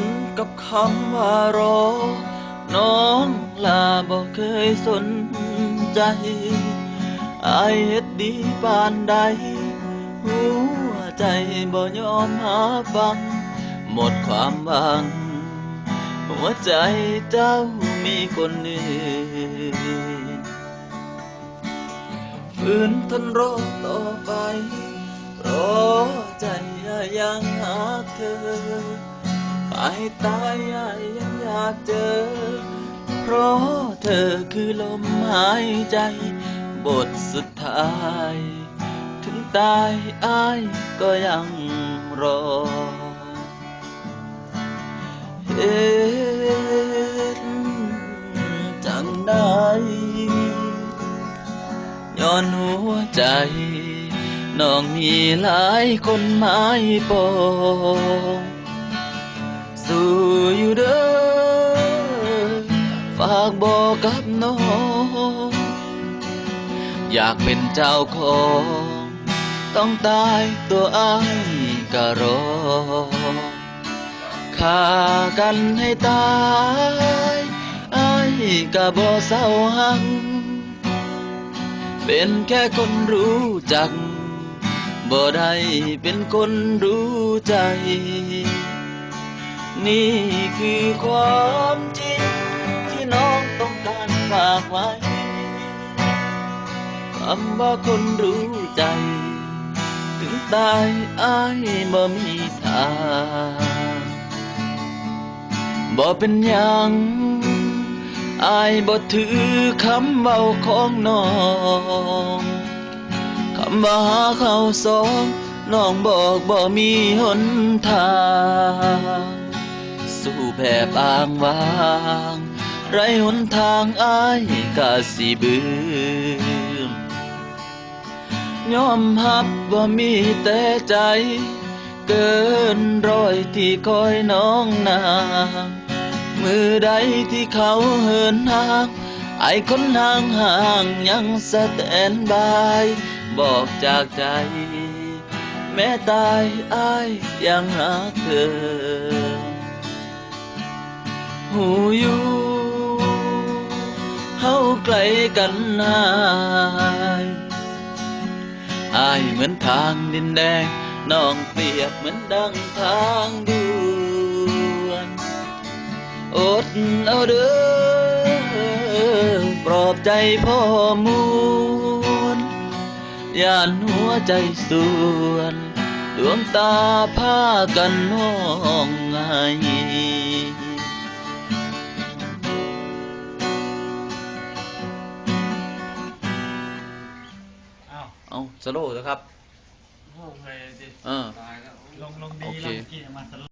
นกับคำว่ารอ น้องลาบอกเคยสนใจอายเฮ็ดดีปานใด หัวใจบ่ยอมหาฟัง หมดความหวัง หัวใจเจ้ามีคนอื่นฝืนทนรอต่อไป รอใจยังหาเธอ ไปตายยังอยากเจอ เพราะเธอคือลมหายใจ บทสุดท้าย ถึงตายอ้ายก็ยังรอเฮ็ดจังได้ย้อนหัวใจน้องมีหลายคนหมายปอง กับน้อง อยากเป็นเจ้าของ ต้องตายตัวอ้ายก็รอฆ่ากันให้ตายอ้ายก็บ่เศร้าหัง เป็นแค่คนรู้จัก บ่ได้เป็นคนรู้ใจ นี่คือความจริงำว่าคนรู้ใจ ถึงตายอ้ายบ่มีทางบ่เป็นหยังอายบ่ถือคำเบาของน้องคำว่าหาเขาสองน้องบอกบ่มีหนทาง สู้แบบอ้างว้าง ไรหนทางอายกะสิบืม ยอมรับว่ามีแต่ใจ เกินร้อยที่คอยน้องนางมือใดที่เขาเหินห่างไอคนห่างห่างยังสแตนบาย บอกจากใจ แม้ตายอายยังรักเธอ หูอยู่เฮาไกลกันนาย อายเหมือนทางดินแดงน้องเปียบเหมือนดังทางด่วนอดเอาเด้อปลอบใจพ่อมวลย่านหัวใจส่วนดวงตาพากันห้องไห้ เอาสโลว์นะครับโอ้โหดิเออลงลงดีโอเคลงกี่มาส